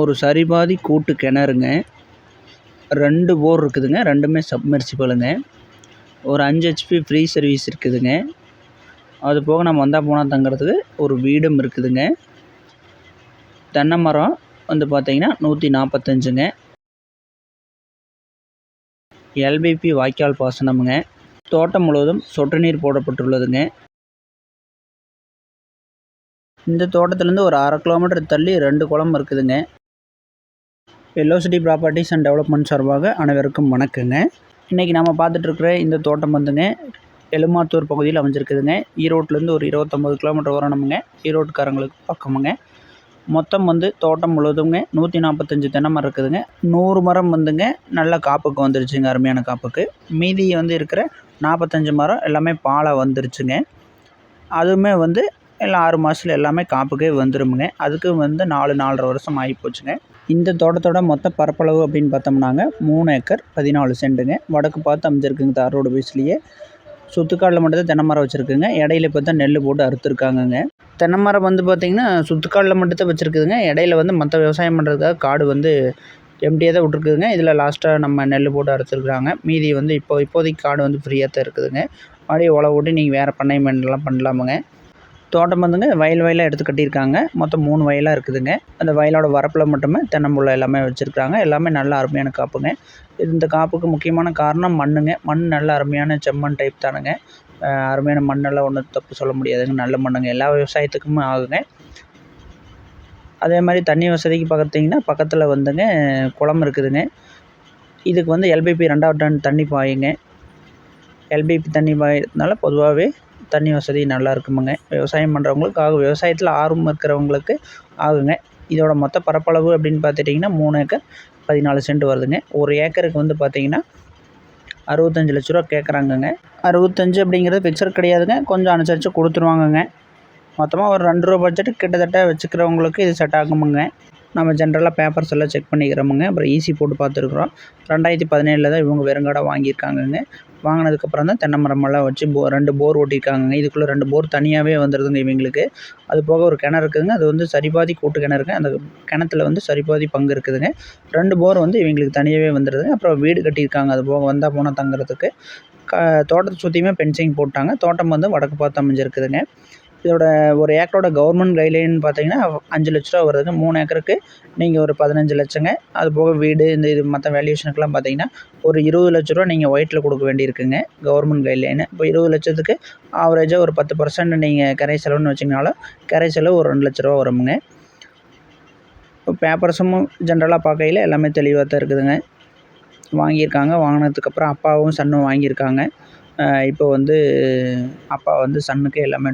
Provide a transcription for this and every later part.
ஒரு சரிபாதி கூட்டு கிணறுங்க. ரெண்டு போர் இருக்குதுங்க. ரெண்டுமே சப்மெர்சிபிளுங்க ஒரு அஞ்சு ஹெச்பி ஃப்ரீ சர்வீஸ் இருக்குதுங்க. அது போக நம்ம வந்தால் போனால் தங்குறதுக்கு ஒரு வீடும் இருக்குதுங்க. தென்னை மரம் வந்து பார்த்திங்கன்னா நூற்றி நாற்பத்தஞ்சுங்க எல்பிபி வாய்க்கால் பாசனமுங்க. தோட்டம் முழுவதும் சொட்டு நீர் போடப்பட்டுள்ளதுங்க. இந்த தோட்டத்துலேருந்து ஒரு அரை கிலோமீட்டர் தள்ளி ரெண்டு குளம் இருக்குதுங்க. எல்லோசிட்டி ப்ராப்பர்ட்டிஸ் அண்ட் டெவலப்மெண்ட் சார்பாக அனைவருக்கும் வணக்கங்க. இன்றைக்கி நம்ம பார்த்துட்ருக்குற இந்த தோட்டம் வந்துங்க எலுமாத்தூர் பகுதியில் அமைஞ்சிருக்குதுங்க. ஈரோட்லேருந்து ஒரு இருபத்தொம்போது கிலோமீட்டர் வரணுமுங்க ஈரோட்டுக்காரங்களுக்கு பக்கமுங்க. மொத்தம் வந்து தோட்டம் முழுவதுங்க நூற்றி நாற்பத்தஞ்சு தென்னை மரம் இருக்குதுங்க. நூறு மரம் வந்துங்க நல்ல காப்புக்கு வந்துருச்சுங்க அருமையான காப்புக்கு. மீதி வந்து இருக்கிற நாற்பத்தஞ்சு மரம் எல்லாமே பாலை வந்துருச்சுங்க. அதுவுமே வந்து எல்லாம் ஆறு மாதத்துல எல்லாமே காப்புக்கே வந்துருமுங்க. அதுக்கு வந்து நாலு நாலரை வருஷம் ஆகி போச்சுங்க இந்த தோட்டத்தோட மொத்த பரப்பளவு அப்படின்னு பார்த்தோம்னாங்க மூணு ஏக்கர் பதினாலு சென்ட்டுங்க வடக்கு பார்த்து அமைஞ்சிருக்குங்க தார் ரோடு பேஸ்லேயே சுத்துக்காலில் மட்டும்தான் தென்னை மரம் வச்சுருக்குங்க. இடையில பார்த்தா நெல் போட்டு அறுத்துருக்காங்கங்க. தென்னை மரம் வந்து பார்த்திங்கன்னா சுத்துக்காலில் மட்டும்தான் வச்சுருக்குதுங்க. இடையில வந்து மற்ற விவசாயம் பண்ணுறதுக்காக காடு வந்து எம்டியாக தான் விட்ருக்குதுங்க இதில் லாஸ்ட்டாக நம்ம நெல் போட்டு அறுத்துருக்குறாங்க. மீதி வந்து இப்போ இப்போதைக்கு காடு வந்து ஃப்ரீயாக தான் இருக்குதுங்க. மறுபடியும் உழவு ஓட்டி நீங்கள் வேறு பண்ணை மண்டலாம் பண்ணலாமுங்க. தோட்டம் வந்துங்க வயல் வயலாக எடுத்து கட்டியிருக்காங்க. மொத்தம் மூணு வயலாக இருக்குதுங்க. அந்த வயலோட வரப்பில் மட்டுமே தென்னம்புள்ள எல்லாமே வச்சுருக்காங்க எல்லாமே நல்ல அருமையான காப்புங்க. இந்த காப்புக்கு முக்கியமான காரணம் மண்ணுங்க. மண் நல்ல அருமையான செம்மண் டைப் தானுங்க. அருமையான மண்ணெல்லாம் ஒன்றும் தப்பு சொல்ல முடியாதுங்க. நல்ல மண்ணுங்க. எல்லா விவசாயத்துக்குமே ஆகுங்க. அதே மாதிரி தண்ணி வசதிக்கு பார்த்தீங்கன்னா பக்கத்தில் வந்துங்க குளம் இருக்குதுங்க. இதுக்கு வந்து எல்பிபி ரெண்டாவது டன் தண்ணி பாயுங்க. எல்பிபி தண்ணி பாயறதுனால பொதுவாகவே தண்ணி வசதி நல்லா இருக்குமுங்க. விவசாயம் பண்ணுறவங்களுக்கு ஆகும். விவசாயத்தில் ஆர்வம் இருக்கிறவங்களுக்கு ஆகுங்க. இதோட மொத்த பரப்பளவு அப்படின்னு பார்த்துட்டிங்கன்னா மூணு ஏக்கர் பதினாலு சென்ட் வருதுங்க. ஒரு ஏக்கருக்கு வந்து பார்த்திங்கன்னா அறுபத்தஞ்சு லட்ச ரூபா கேட்குறாங்கங்க. அறுபத்தஞ்சு அப்படிங்கிறது ஃபிக்ஸட் கிடையாதுங்க. கொஞ்சம் அனுசரித்து கொடுத்துருவாங்கங்க. மொத்தமாக ஒரு ரெண்டு ரூபா பட்ஜெட் கிட்டத்தட்ட வச்சுக்கிறவங்களுக்கு இது செட் ஆகுமுங்க. நம்ம ஜென்ரலாக பேப்பர்ஸ் எல்லாம் செக் பண்ணிக்கிறோமுங்க. அப்புறம் ஈசி போட்டு பார்த்துருக்குறோம். ரெண்டாயிரத்தி பதினேழில் தான் இவங்க வெறுங்காடாக வாங்கியிருக்காங்கங்க. வாங்கினதுக்கப்புறம் தான் தென்னை மரமெல்லாம் வச்சு போ ரெண்டு போர் ஓட்டியிருக்காங்கங்க. இதுக்குள்ளே ரெண்டு போர் தனியாகவே வந்துடுதுங்க இவங்களுக்கு. அது போக ஒரு கிணறு இருக்குதுங்க. அது வந்து சரிபாதி கூட்டு கிணறுங்க அந்த கிணத்துல வந்து சரிபாதி பங்கு இருக்குதுங்க. ரெண்டு போர் வந்து இவங்களுக்கு தனியாகவே வந்துடுதுங்க அப்புறம் வீடு கட்டியிருக்காங்க. அது போக வந்தால் போனால் தங்குறதுக்கு. க தோட்டத்தை சுற்றியுமே பென்சிங் போட்டாங்க. தோட்டம் வந்து வடக்கு பார்த்து அமைஞ்சிருக்குதுங்க. இதோட ஒரு ஏக்கரோட கவர்மெண்ட் கைட்லைன் பார்த்தீங்கன்னா அஞ்சு லட்ச ரூபா வருதுங்க மூணு ஏக்கருக்கு நீங்கள் ஒரு பதினஞ்சு லட்சங்க. அது போக வீடு இந்த இது மற்ற வேல்யூஷனுக்குலாம் பார்த்தீங்கன்னா ஒரு இருபது லட்ச ரூபா நீங்கள் ஒயிட்டில் கொடுக்க வேண்டியிருக்குங்க கவர்மெண்ட் கைட்லைனு இப்போ இருபது லட்சத்துக்கு ஆவரேஜாக ஒரு பத்து பர்சன்ட் நீங்கள் கரை செலவுன்னு வச்சிங்கனாலும் கரை செலவு ஒரு ரெண்டு லட்ச ரூபா வருமுங்க. இப்போ பேப்பர்ஸும் ஜென்ரலாக பார்க்கையில் எல்லாமே தெளிவாக தான் இருக்குதுங்க. வாங்கியிருக்காங்க. வாங்கினதுக்கப்புறம் அப்பாவும் சன்னும் வாங்கியிருக்காங்க. இப்போ வந்து அப்பா வந்து சன்னுக்கு எல்லாமே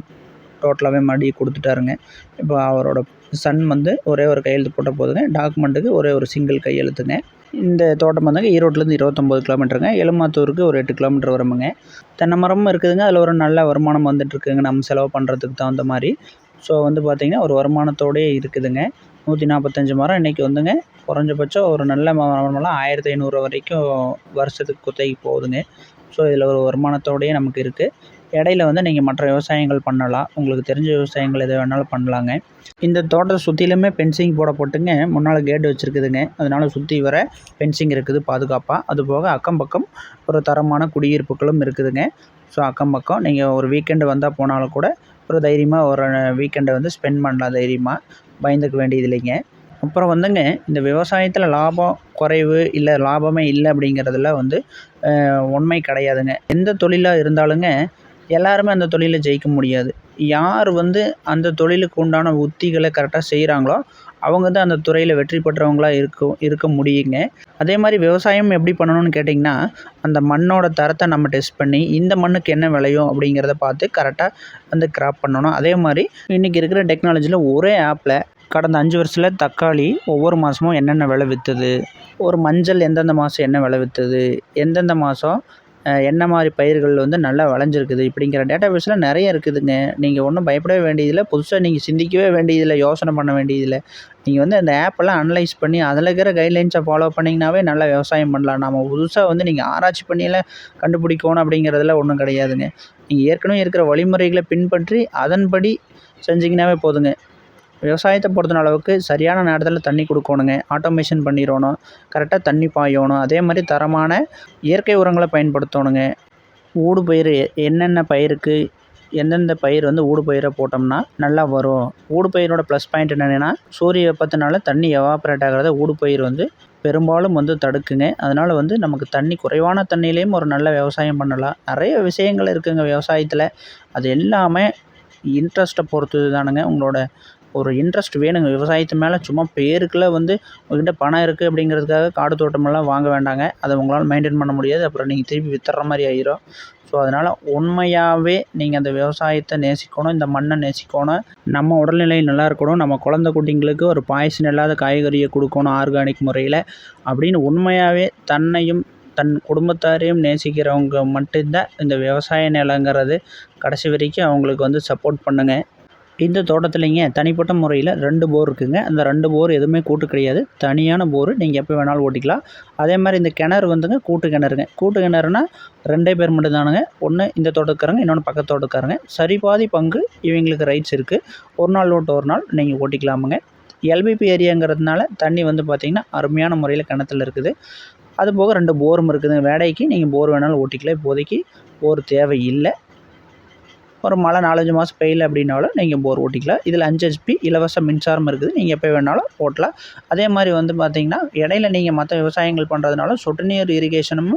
டோட்டலாகவே மறுபடியும் கொடுத்துட்டாருங்க. இப்போ அவரோட சன் வந்து ஒரே ஒரு கையெழுத்து போட்ட போதுங்க. டாக்குமெண்ட்டுக்கு ஒரே ஒரு சிங்கிள் கையெழுத்துங்க. இந்த தோட்டம் வந்துங்க ஈரோட்லேருந்து இருபத்தொம்போது கிலோமீட்டருங்க. எலுமாத்தூருக்கு ஒரு எட்டு கிலோமீட்டர் வருமுங்க. தென்னை மரமும் இருக்குதுங்க. அதில் ஒரு நல்ல வருமானம் வந்துட்டுருக்குங்க. நம்ம செலவு பண்ணுறதுக்கு தகுந்த மாதிரி. ஸோ வந்து பார்த்திங்கன்னா ஒரு வருமானத்தோடயே இருக்குதுங்க. நூற்றி நாற்பத்தஞ்சு மரம் இன்றைக்கி வந்துங்க. குறைஞ்சபட்சம் ஒரு நல்ல மரமெல்லாம் ஆயிரத்தி ஐநூறு வரைக்கும் வருஷத்துக்கு குத்தகைக்கு போகுதுங்க. ஸோ இதில் ஒரு வருமானத்தோடயே நமக்கு இருக்குது இடையில வந்து நீங்கள் மற்ற விவசாயங்கள் பண்ணலாம். உங்களுக்கு தெரிஞ்ச விவசாயங்கள் எது வேணாலும் பண்ணலாங்க. இந்த தோட்டத்தை சுற்றிலுமே பென்சிங் போடப்பட்டுங்க முன்னால் கேட் வச்சுருக்குதுங்க. அதனால் சுற்றி வர பென்சிங் இருக்குது பாதுகாப்பாக அது போக அக்கம் பக்கம் ஒரு தரமான குடியிருப்புகளும் இருக்குதுங்க. ஸோ அக்கம் பக்கம் நீங்கள் ஒரு வீக்கெண்டு வந்தால் போனாலும் கூட ஒரு தைரியமாக ஒரு வீக்கெண்டை வந்து ஸ்பெண்ட் பண்ணலாம் தைரியமாக பயந்துக்க வேண்டியது இல்லைங்க. அப்புறம் வந்துங்க இந்த விவசாயத்தில் லாபம் குறைவு இல்லை லாபமே இல்லை அப்படிங்கிறதுல வந்து உண்மை கிடையாதுங்க. எந்த தொழிலாக இருந்தாலுங்க எல்லாருமே அந்த தொழிலில் ஜெயிக்க முடியாது. யார் வந்து அந்த தொழிலுக்கு உண்டான உத்திகளை கரெக்டாக செய்கிறாங்களோ அவங்க தான் அந்த துறையில் வெற்றி பெற்றவங்களா இருக்கும் இருக்க முடியுங்க. அதே மாதிரி விவசாயம் எப்படி பண்ணணும்னு கேட்டிங்கன்னா அந்த மண்ணோட தரத்தை நம்ம டெஸ்ட் பண்ணி இந்த மண்ணுக்கு என்ன விளையும் அப்படிங்கிறத பார்த்து கரெக்டாக வந்து கிராப் பண்ணணும். அதே மாதிரி இன்றைக்கி இருக்கிற டெக்னாலஜியில் ஒரே ஆப்பில் கடந்த அஞ்சு வருஷத்தில் தக்காளி ஒவ்வொரு மாதமும் என்னென்ன விளை விற்றுது ஒரு மஞ்சள் எந்தெந்த மாதம் என்ன விளை விற்றுது எந்தெந்த மாதம் என்ன மாதிரி பயிர்கள் வந்து நல்லா விளைஞ்சிருக்குது இப்படிங்கிற டேட்டா பேஸில் நிறைய இருக்குதுங்க. நீங்கள் ஒன்றும் பயப்படவே வேண்டியதில்லை. புதுசாக நீங்கள் சிந்திக்கவே வேண்டியதில்லை. யோசனை பண்ண வேண்டியதில்லை. நீங்கள் வந்து அந்த ஆப்பெல்லாம் அனலைஸ் பண்ணி அதில் இருக்கிற கைட்லைன்ஸை ஃபாலோ பண்ணிங்கனாவே நல்லா விவசாயம் பண்ணலாம். நம்ம புதுசாக வந்து நீங்கள் ஆராய்ச்சி பண்ணியெல்லாம் கண்டுபிடிக்கணும் அப்படிங்கிறதுல ஒன்றும் கிடையாதுங்க. நீங்கள் ஏற்கனவே இருக்கிற வழிமுறைகளை பின்பற்றி அதன்படி செஞ்சிங்கனாவே போதுங்க. விவசாயத்தை பொறுத்தன அளவுக்கு சரியான நேரத்தில் தண்ணி கொடுக்கணுங்க. ஆட்டோமேஷன் பண்ணிடணும். கரெக்டாக தண்ணி பாயணும். அதே மாதிரி தரமான இயற்கை உரங்களை பயன்படுத்தணுங்க. ஊடு பயிர் எ- என்னென்ன பயிருக்கு எந்தெந்த பயிர் வந்து ஊடு பயிரை போட்டோம்னா நல்லா வரும். ஊடு பயிரோட ப்ளஸ் பாயிண்ட் என்னென்னா சூரிய வெப்பத்தினால தண்ணி எவாப்ரேட் ஆகிறத ஊடு பயிர் வந்து பெரும்பாலும் வந்து தடுக்குங்க. அதனால் வந்து நமக்கு தண்ணி குறைவான தண்ணியிலையும் ஒரு நல்ல விவசாயம் பண்ணலாம். நிறைய விஷயங்கள் இருக்குதுங்க விவசாயத்தில். அது எல்லாமே இன்ட்ரெஸ்ட்டை பொறுத்தது தானுங்க. உங்களோட ஒரு இன்ட்ரெஸ்ட் வேணுங்க. விவசாயத்து மேலே சும்மா பேருக்குள்ள வந்து உங்கள்கிட்ட பணம் இருக்குது அப்படிங்கிறதுக்காக காடு தோட்டமெல்லாம் வாங்க வேண்டாங்க. அதை உங்களால் மெயின்டைன் பண்ண முடியாது. அப்புறம் நீங்கள் திருப்பி வித்துற மாதிரி ஆயிரும். ஸோ அதனால் உண்மையாகவே நீங்கள் அந்த விவசாயத்தை நேசிக்கணும். இந்த மண்ணை நேசிக்கணும். நம்ம உடல்நிலை நல்லா இருக்கணும். நம்ம குழந்தை குட்டிங்களுக்கு ஒரு பாய்சன் இல்லாத காய்கறியை கொடுக்கணும் ஆர்கானிக் முறையில் அப்படின்னு உண்மையாகவே தன்னையும் தன் குடும்பத்தாரையும் நேசிக்கிறவங்க மட்டும்தான் இந்த விவசாய நிலங்கிறது. கடைசி வரைக்கும் அவங்களுக்கு வந்து சப்போர்ட் பண்ணுங்கள் இந்த தோட்டத்துலேங்க தனிப்பட்ட முறையில் ரெண்டு போர் இருக்குங்க. அந்த ரெண்டு போர் எதுவுமே கூட்டு கிடையாது. தனியான போர். நீங்கள் எப்போ வேணாலும் ஓட்டிக்கலாம். அதே மாதிரி இந்த கிணறு வந்துங்க கூட்டு கிணறுங்க. கூட்டு கிணறுனா ரெண்டே பேர் மட்டும்தானுங்க. ஒன்று இந்த தோட்டக்காரங்க இன்னொன்று பக்கத்து தோட்டக்காரங்க. சரி பாதி பங்கு இவங்களுக்கு ரைட்ஸ் இருக்குது ஒரு நாள் ஓட்டு ஒரு நாள் நீங்கள் ஓட்டிக்கலாமுங்க. எல்பிபி ஏரியாங்கிறதுனால தண்ணி வந்து பார்த்திங்கன்னா அருமையான முறையில் கிணத்துல இருக்குது. அது போக ரெண்டு போரும் இருக்குதுங்க. வேடைக்கு நீங்கள் போர் வேணாலும் ஓட்டிக்கலாம். இப்போதைக்கு போர் தேவை இல்லை ஒரு மழை நாலஞ்சு மாதம் பெய்யல அப்படின்னாலும் நீங்கள் போர் ஓட்டிக்கலாம் இதில் அஞ்சு ஹெச்பி இலவச மின்சாரம் இருக்குது. நீங்கள் எப்போ வேணாலும் ஓட்டலாம். அதே மாதிரி வந்து பார்த்திங்கன்னா இடையில நீங்கள் மற்ற விவசாயங்கள் பண்ணுறதுனால சொட்டு நீர் இரிகேஷனும்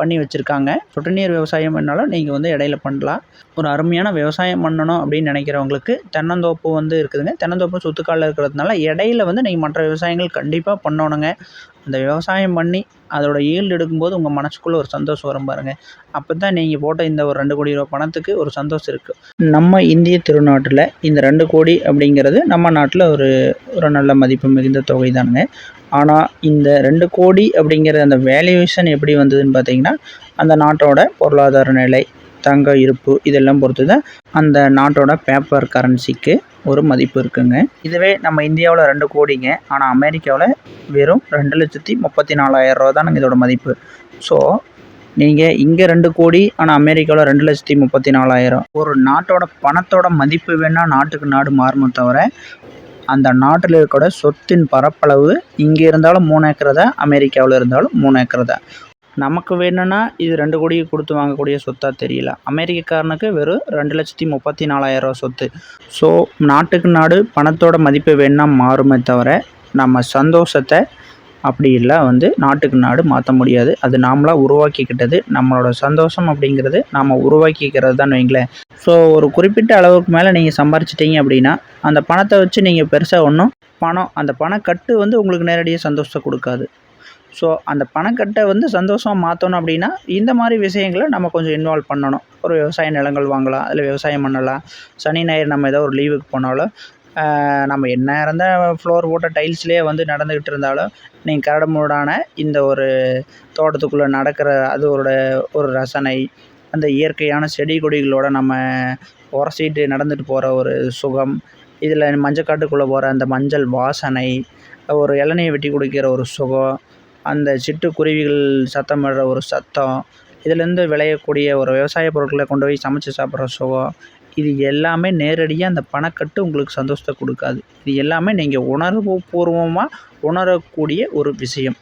பண்ணி வச்சுருக்காங்க. சொட்டு நீர் விவசாயம் வேணாலும் நீங்கள் வந்து இடையில பண்ணலாம். ஒரு அருமையான விவசாயம் பண்ணணும் அப்படின்னு நினைக்கிறவங்களுக்கு தென்னந்தோப்பு வந்து இருக்குதுங்க. தென்னந்தோப்பு சொத்துக்காலில் இருக்கிறதுனால இடையில வந்து நீங்கள் மற்ற விவசாயங்கள் கண்டிப்பாக பண்ணணுங்க. அந்த விவசாயம் பண்ணி அதோட ஈல்டு எடுக்கும்போது உங்கள் மனசுக்குள்ளே ஒரு சந்தோஷம் வரும் பாருங்கள் அப்போ தான் நீங்கள் போட்ட இந்த ஒரு ரெண்டு கோடி ரூபா பணத்துக்கு ஒரு சந்தோஷம் இருக்குது நம்ம இந்திய திருநாட்டில் இந்த ரெண்டு கோடி அப்படிங்கிறது நம்ம நாட்டில் ஒரு ஒரு நல்ல மதிப்பு மிகுந்த தொகை தானுங்க. ஆனால் இந்த ரெண்டு கோடி அப்படிங்கிற அந்த வேல்யூவேஷன் எப்படி வந்ததுன்னு பார்த்தீங்கன்னா அந்த நாட்டோட பொருளாதார நிலை தங்க இருப்பு இதெல்லாம் பொறுத்து தான் அந்த நாட்டோட பேப்பர் கரன்சிக்கு ஒரு மதிப்பு இருக்குங்க. இதுவே நம்ம இந்தியாவில் ரெண்டு கோடிங்க ஆனால் அமெரிக்காவில் வெறும் ரெண்டு லட்சத்தி முப்பத்தி நாலாயிரம் ரூபா தானுங்க இதோட மதிப்பு. ஸோ நீங்கள் இங்கே ரெண்டு கோடி ஆனால் அமெரிக்காவில் ரெண்டு லட்சத்தி முப்பத்தி நாலாயிரம் ஒரு நாட்டோட பணத்தோட மதிப்பு வேணால் நாட்டுக்கு நாடு மாறுமே தவிர அந்த நாட்டில் இருக்கிற சொத்தின் பரப்பளவு இங்கே இருந்தாலும் மூணு ஏக்கர் தான் அமெரிக்காவில் இருந்தாலும் மூணு ஏக்கர் தான். நமக்கு வேணும்னா இது ரெண்டு கோடி கொடுத்து வாங்கக்கூடிய சொத்தாக தெரியல. அமெரிக்கக்காரனுக்கு வெறும் ரெண்டு லட்சத்தி முப்பத்தி நாலாயிரம் ரூபா சொத்து. ஸோ நாட்டுக்கு நாடு பணத்தோட மதிப்பு வேணால் மாறுமே தவிர நம்ம சந்தோஷத்தை அப்படி இல்லை வந்து நாட்டுக்கு நாடு மாற்ற முடியாது. அது நாமளாக உருவாக்கிக்கிட்டது நம்மளோட சந்தோஷம் அப்படிங்கிறது நாம் உருவாக்கிக்கிறது தான் வைங்களேன். ஸோ ஒரு குறிப்பிட்ட அளவுக்கு மேலே நீங்கள் சம்பாரிச்சிட்டீங்க அப்படின்னா அந்த பணத்தை வச்சு நீங்கள் பெருசாக ஒன்றும் பணம் அந்த பணக்கட்டு வந்து உங்களுக்கு நேரடியாக சந்தோஷத்தை கொடுக்காது. ஸோ அந்த பணக்கட்டை வந்து சந்தோஷமாக மாற்றணும் அப்படின்னா இந்த மாதிரி விஷயங்களை நம்ம கொஞ்சம் இன்வால்வ் பண்ணணும். ஒரு விவசாய நிலங்கள் வாங்கலாம் அதில் விவசாயம் பண்ணலாம். சனி ஞாயிறு நம்ம ஏதோ ஒரு லீவுக்கு போனாலும் நம்ம என்ன இருந்தால் ஃப்ளோர் போட்ட டைல்ஸ்லேயே வந்து நடந்துக்கிட்டு இருந்தாலும் நீங்கள் கரடுமுரடான இந்த ஒரு தோட்டத்துக்குள்ளே நடக்கிற அதோட ஒரு ரசனை அந்த இயற்கையான செடி கொடிகளோட நம்ம உரசிட்டு நடந்துட்டு போகிற ஒரு சுகம் இதில் மஞ்சக்காட்டுக்குள்ளே போகிற அந்த மஞ்சள் வாசனை ஒரு இளநியை வெட்டி குடிக்கிற ஒரு சுகம் அந்த சிட்டுக்குருவிகள் சத்தமிடுற ஒரு சத்தம் இதுலேருந்து விளையக்கூடிய ஒரு விவசாய பொருட்களை கொண்டு போய் சமைச்சு சாப்பிட்ற சுகம் இது எல்லாமே நேரடியாக அந்த பணக்கட்டு உங்களுக்கு சந்தோஷத்தை கொடுக்காது. இது எல்லாமே நீங்கள் உணர்வு பூர்வமாக உணரக்கூடிய ஒரு விஷயம்.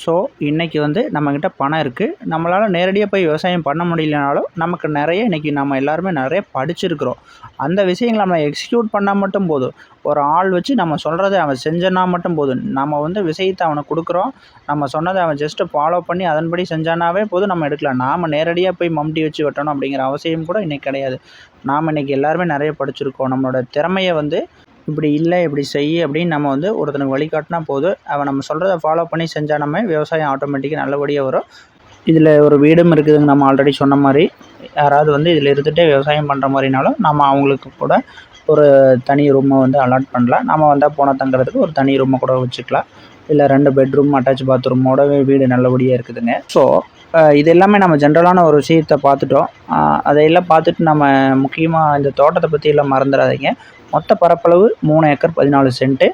ஸோ இன்றைக்கி வந்து நம்மக்கிட்ட பணம் இருக்குது நம்மளால் நேரடியாக போய் விவசாயம் பண்ண முடியலனாலும் நமக்கு நிறைய இன்றைக்கி நம்ம எல்லாருமே நிறைய படிச்சிருக்கிறோம். அந்த விஷயங்களை நம்ம எக்ஸிக்யூட் பண்ணால் மட்டும் போதும். ஒரு ஆள் வச்சு நம்ம சொல்கிறத அவன் செஞ்சனா மட்டும் போதும். நம்ம வந்து விஷயத்தை அவனுக்கு கொடுக்குறோம். நம்ம சொன்னதை அவன் ஜஸ்ட்டு ஃபாலோ பண்ணி அதன்படி செஞ்சானாவே போதும். நம்ம எடுக்கலாம். நாம் நேரடியாக போய் மம்டி வச்சு வெட்டணும் அப்படிங்கிற அவசியம் கூட இன்றைக்கி கிடையாது. நாம் இன்றைக்கி எல்லாருமே நிறைய படிச்சிருக்கோம். நம்மளோட திறமையை வந்து இப்படி இல்லை இப்படி செய் அப்படின்னு நம்ம வந்து ஒருத்தனுக்கு வழிகாட்டினா போதும். அவன் நம்ம சொல்கிறத ஃபாலோ பண்ணி செஞ்சால் நம்ம விவசாயம் ஆட்டோமேட்டிக்காக நல்லபடியாக வரும். இதில் ஒரு வீடும் இருக்குதுங்க நம்ம ஆல்ரெடி சொன்ன மாதிரி. யாராவது வந்து இதில் இருந்துகிட்டே விவசாயம் பண்ணுற மாதிரினாலும் நம்ம அவங்களுக்கு கூட ஒரு தனி ரூமை வந்து அலாட் பண்ணலாம். நம்ம வந்தால் போனால் தங்குறதுக்கு ஒரு தனி ரூமை கூட வச்சுக்கலாம். இல்லை ரெண்டு பெட்ரூம் அட்டாச் பாத்ரூமோட வீடு நல்லபடியாக இருக்குதுங்க. ஸோ இது எல்லாமே நம்ம ஜென்ரலான ஒரு விஷயத்தை பார்த்துட்டோம். அதையெல்லாம் பார்த்துட்டு நம்ம முக்கியமாக இந்த தோட்டத்தை பற்றி எல்லாம் மறந்துடாதீங்க. மொத்த பரப்பளவு மூணு ஏக்கர் பதினாலு சென்ட்டு.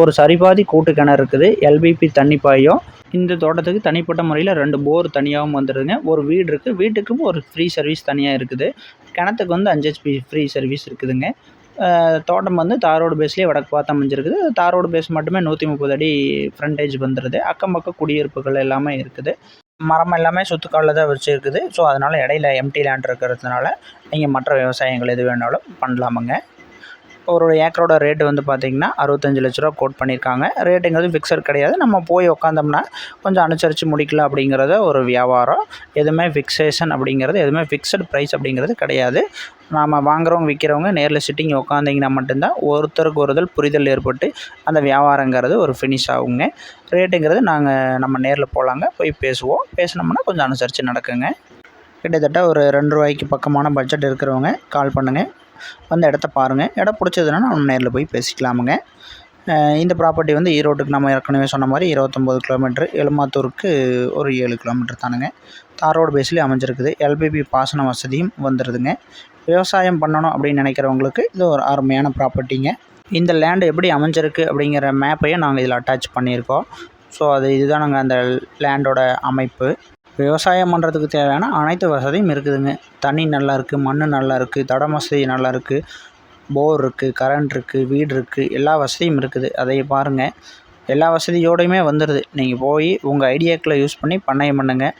ஒரு சரிபாதி கூட்டு கிணறு இருக்குது. எல்பிபி தண்ணி பாயும். இந்த தோட்டத்துக்கு தனிப்பட்ட முறையில் ரெண்டு போர் தனியாகவும் வந்துடுதுங்க ஒரு வீடு இருக்குது வீட்டுக்கும் ஒரு ஃப்ரீ சர்வீஸ் தனியாக இருக்குது. கிணத்துக்கு வந்து அஞ்சு ஹெச்பி ஃப்ரீ சர்வீஸ் இருக்குதுங்க. தோட்டம் வந்து தாரோடு பேஸ்லேயே வடக்கு பார்த்து அமைஞ்சிருக்குது. தாரோடு பேஸ் மட்டுமே நூற்றி முப்பது அடி ஃப்ரண்டேஜ் வந்துடுது அக்கம் பக்கம் குடியிருப்புகள் எல்லாமே இருக்குது. மரம் எல்லாமே சுத்துக்காலில் தான் வச்சுருக்குது ஸோ அதனால் இடையில எம்டி லேண்ட் இருக்கிறதுனால நீங்கள் மற்ற விவசாயங்கள் எது வேணாலும் பண்ணலாமுங்க. ஒரு ஏக்கரோட ரேட்டு வந்து பார்த்திங்கன்னா அறுபத்தஞ்சு லட்ச ரூபா கோட் பண்ணியிருக்காங்க ரேட்டுங்கிறது ஃபிக்ஸட் கிடையாது. நம்ம போய் உக்காந்தோம்னா கொஞ்சம் அனுசரித்து முடிக்கலாம் அப்படிங்கிறத ஒரு வியாபாரம். எதுவுமே ஃபிக்ஸேஷன் அப்படிங்கிறது எதுவுமே ஃபிக்ஸட் ப்ரைஸ் அப்படிங்கிறது கிடையாது. நாம் வாங்குறவங்க விற்கிறவங்க நேரில் சிட்டிங் உக்காந்திங்கன்னா மட்டும்தான் ஒருத்தருக்கு ஒருதல் புரிதல் ஏற்பட்டு அந்த வியாபாரங்கிறது ஒரு ஃபினிஷ் ஆகுங்க. ரேட்டுங்கிறது நாங்கள் நம்ம நேரில் போகலாங்க போய் பேசுவோம். பேசினோம்னா கொஞ்சம் அனுசரித்து நடக்குங்க. கிட்டத்தட்ட ஒரு ரெண்டு ரூபாய்க்கு பக்கமான பட்ஜெட் இருக்கிறவங்க கால் பண்ணுங்கள் வந்து இடத்த பாருங்கள் இடம் பிடிச்சதுன்னா நம்ம நேரில் போய் பேசிக்கலாமுங்க. இந்த ப்ராப்பர்ட்டி வந்து ஈரோட்டுக்கு நம்ம ஏற்கனவே சொன்ன மாதிரி இருபத்தொம்போது கிலோமீட்ரு எலுமாத்தூருக்கு ஒரு ஏழு கிலோமீட்டர் தானுங்க. தார் ரோடு பேஸ்லேயே அமைஞ்சிருக்குது. எல்பிபி பாசன வசதியும் வந்துடுதுங்க விவசாயம் பண்ணணும் அப்படின்னு நினைக்கிறவங்களுக்கு இது ஒரு அருமையான ப்ராப்பர்ட்டிங்க இந்த லேண்டு எப்படி அமைஞ்சிருக்கு அப்படிங்கிற மேப்பையும் நாங்கள் இதில் அட்டாச் பண்ணியிருக்கோம். ஸோ அது இதுதான் நாங்கள் அந்த லேண்டோட அமைப்பு. விவசாயம் பண்ணுறதுக்கு தேவையான அனைத்து வசதியும் இருக்குதுங்க. தண்ணி நல்லா இருக்குது மண் நல்லா இருக்குது தடம் வசதி நல்லா இருக்குது போர் இருக்குது கரண்ட் இருக்குது வீடு இருக்குது எல்லா வசதியும் இருக்குது. அதை பாருங்கள் எல்லா வசதியோடையுமே வந்துடுது நீங்கள் போய் உங்கள் ஐடியாக்களை யூஸ் பண்ணி பண்ணையம் பண்ணுங்கள்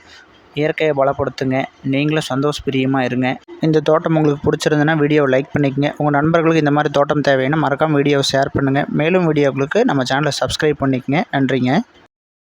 இயற்கையை பலப்படுத்துங்க. நீங்களும் சந்தோஷ பிரியமாக இருங்க. இந்த தோட்டம் உங்களுக்கு பிடிச்சிருந்துன்னா வீடியோவை லைக் பண்ணிக்கங்க. உங்கள் நண்பர்களுக்கு இந்த மாதிரி தோட்டம் தேவைன்னா மறக்காமல் வீடியோவை ஷேர் பண்ணுங்கள் மேலும் வீடியோக்களுக்கு நம்ம சேனலை சப்ஸ்கிரைப் பண்ணிக்கங்க. நன்றிங்க.